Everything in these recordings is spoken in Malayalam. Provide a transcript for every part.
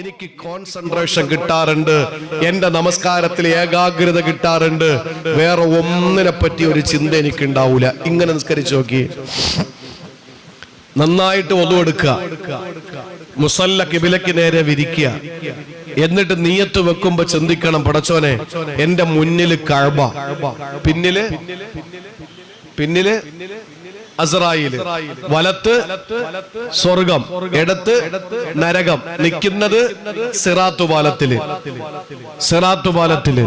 എനിക്ക് കോൺസെൻട്രേഷൻ കിട്ടാറുണ്ട്. എന്റെ നമസ്കാരത്തിൽ ഏകാഗ്രത കിട്ടാറുണ്ട്. വേറെ ഒന്നിനെ പറ്റി ഒരു ചിന്ത എനിക്ക് ഉണ്ടാവൂല ഇങ്ങനെ നിസ്കരിച്ചു നോക്കി. നന്നായിട്ട് ഒതുവെടുക്കുക മുസല്ല കിബിലക്ക് നേരെ വിരിക്കുക. എന്നിട്ട് നീയത്ത് വെക്കുമ്പോ ചിന്തിക്കണം പടച്ചോനെ എന്റെ മുന്നിൽ കഴബ. പിന്നിൽ? പിന്നിൽ? അസറായിൽ. വലത്ത് സ്വർഗം ഇടത്ത് നരകം നിൽക്കുന്നത് സിറാത്തുപാലത്തിൽ സിറാത്തുപാലത്തിൽ സിറാത്തു പാലത്തിൽ.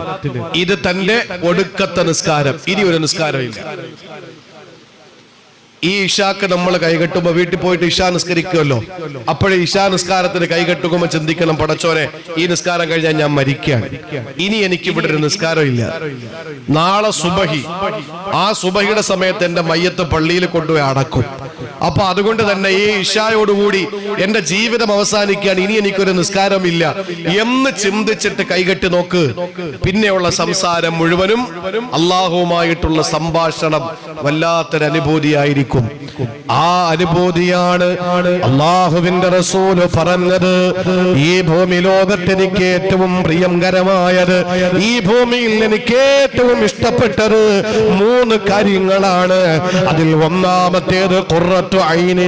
ഇത് തന്റെ ഒടുക്കത്തെ നിസ്കാരം. ഇനി ഒരു നിസ്കാരം ഇല്ല ഈ ഇഷാക്ക് നമ്മൾ കൈകെട്ടുമ്പോ വീട്ടിൽ പോയിട്ട് ഇഷാ നിസ്കരിക്കുമല്ലോ അപ്പോഴേ ഇഷാ നിസ്കാരത്തിന് കൈകെട്ടുമ്പോ ചിന്തിക്കണം പടച്ചോനെ ഈ നിസ്കാരം കഴിഞ്ഞാൽ ഞാൻ മരിക്കുകയാണ്. ഇനി എനിക്ക് ഇവിടെ ഒരു നിസ്കാരം ഇല്ല നാളെ സുബഹി. ആ സുബഹിയുടെ സമയത്ത് എന്റെ മയ്യത്ത് പള്ളിയിൽ കൊണ്ടുപോയി അടക്കും. അപ്പൊ അതുകൊണ്ട് തന്നെ ഈ ഇഷായോടുകൂടി എന്റെ ജീവിതം അവസാനിക്കാൻ ഇനി എനിക്കൊരു നിസ്കാരമില്ല. എന്ന് ചിന്തിച്ചിട്ട് കൈകെട്ടി നോക്ക്. പിന്നെയുള്ള സംസാരം മുഴുവനും അള്ളാഹുവുമായിട്ടുള്ള സംഭാഷണം വല്ലാത്തൊരു അനുഭൂതിയായിരിക്കും ആ അനുഭൂതിയാണ് അള്ളാഹുവിന്റെ റസൂൽ പറഞ്ഞത്. ഈ ഭൂമി ലോകത്ത് എനിക്ക് ഏറ്റവും പ്രിയങ്കരമായത് ഈ ഭൂമിയിൽ എനിക്ക് ഏറ്റവും ഇഷ്ടപ്പെട്ടത് മൂന്ന് കാര്യങ്ങളാണ്. അതിൽ ഒന്നാമത്തേത് ഐനി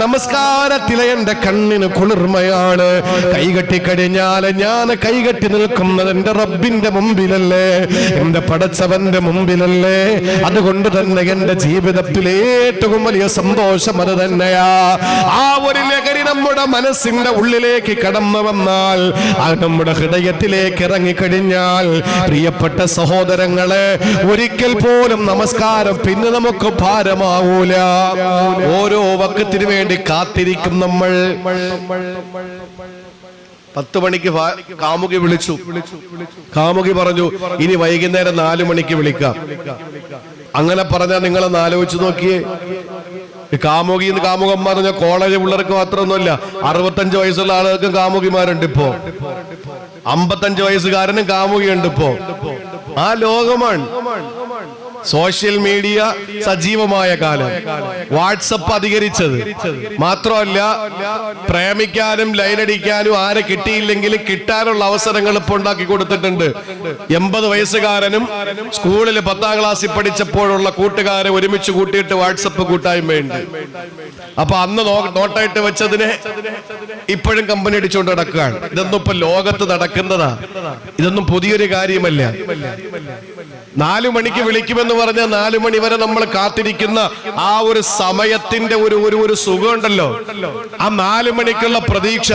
നമസ്കാരത്തിലെ എന്റെ കണ്ണിന് കുളിർമയാണ്. കൈകെട്ടി കഴിഞ്ഞാൽ ഞാൻ കൈകെട്ടി നിൽക്കുന്നത് എന്റെ റബ്ബിന്റെ മുമ്പിലല്ലേ? എന്റെ പടച്ചവന്റെ മുമ്പിലല്ലേ? അതുകൊണ്ട് തന്നെ എന്റെ ജീവിതത്തിൽ ഏറ്റവും വലിയ സന്തോഷം അത് തന്നെയാ. ആ ഒരു ലഹരി നമ്മുടെ മനസ്സിന്റെ ഉള്ളിലേക്ക് കടന്നു വന്നാൽ അത് നമ്മുടെ ഹൃദയത്തിലേക്ക് ഇറങ്ങിക്കഴിഞ്ഞാൽ പ്രിയപ്പെട്ട സഹോദരങ്ങളെ ഒരിക്കൽ പോലും നമസ്കാരം പിന്നെ നമുക്ക് ഭാരമാവൂല ഓരോ വക്കത്തിനു വേണ്ടി കാത്തിരിക്കും നമ്മൾ. പത്ത് മണിക്ക് കാമുകി വിളിച്ചു. കാമുകി പറഞ്ഞു ഇനി വൈകുന്നേരം നാലു മണിക്ക് വിളിക്കാം. അങ്ങനെ പറഞ്ഞാൽ നിങ്ങളൊന്ന് ആലോചിച്ച് നോക്കിയേ. കാമുകി എന്ന് കാമുകന്മാർ പറഞ്ഞ കോളേജ് പിള്ളേർക്ക് മാത്രമൊന്നുമില്ല അറുപത്തഞ്ച് വയസ്സുള്ള ആളുകൾക്കും കാമുകിമാരുണ്ട് ഇപ്പോ. അമ്പത്തഞ്ച് വയസ്സുകാരനും കാമുകിയുണ്ട് ഇപ്പോ. ആ ലോകമാണ്. സോഷ്യൽ മീഡിയ സജീവമായ കാലം. വാട്സപ്പ് അധികരിച്ചത്. മാത്രമല്ല പ്രേമിക്കാനും ലൈനടിക്കാനും ആരെ കിട്ടിയില്ലെങ്കിലും കിട്ടാനുള്ള അവസരങ്ങൾ ഇപ്പൊ ഉണ്ടാക്കി കൊടുത്തിട്ടുണ്ട്. എൺപത് വയസ്സുകാരനും സ്കൂളിൽ പത്താം ക്ലാസ്സിൽ പഠിച്ചപ്പോഴുള്ള കൂട്ടുകാരെ ഒരുമിച്ച് കൂട്ടിയിട്ട് വാട്സപ്പ് കൂട്ടായ്മയുണ്ട്. അപ്പൊ അന്ന് നോട്ടായിട്ട് വെച്ചതിനെ ഇപ്പോഴും കമ്പനി അടിച്ചുകൊണ്ട് നടക്കുകയാണ്. ഇതൊന്നും ഇപ്പൊ ലോകത്ത് നടക്കുന്നതാ. ഇതൊന്നും പുതിയൊരു കാര്യമല്ല. നാലു മണിക്ക് വിളിക്കുമെന്ന് പറഞ്ഞാൽ നാലു മണി വരെ നമ്മൾ കാത്തിരിക്കുന്ന ആ ഒരു സമയത്തിന്റെ ഒരു ഒരു ഒരു സുഖമുണ്ടല്ലോ. ആ നാലു മണിക്കുള്ള പ്രതീക്ഷ.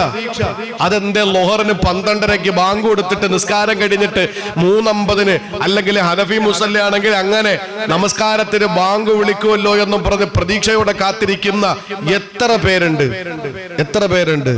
അതെന്റെ ലോഹറിന് പന്ത്രണ്ടരയ്ക്ക് ബാങ്ക് കൊടുത്തിട്ട് നിസ്കാരം കഴിഞ്ഞിട്ട് മൂന്നമ്പതിന് അല്ലെങ്കിൽ ഹനഫി മുസല്ല ആണെങ്കിൽ അങ്ങനെ നമസ്കാരത്തിന് ബാങ്ക് വിളിക്കുമല്ലോ എന്നും പറഞ്ഞ് പ്രതീക്ഷയോടെ കാത്തിരിക്കുന്ന എത്ര പേരുണ്ട്? എത്ര പേരുണ്ട്?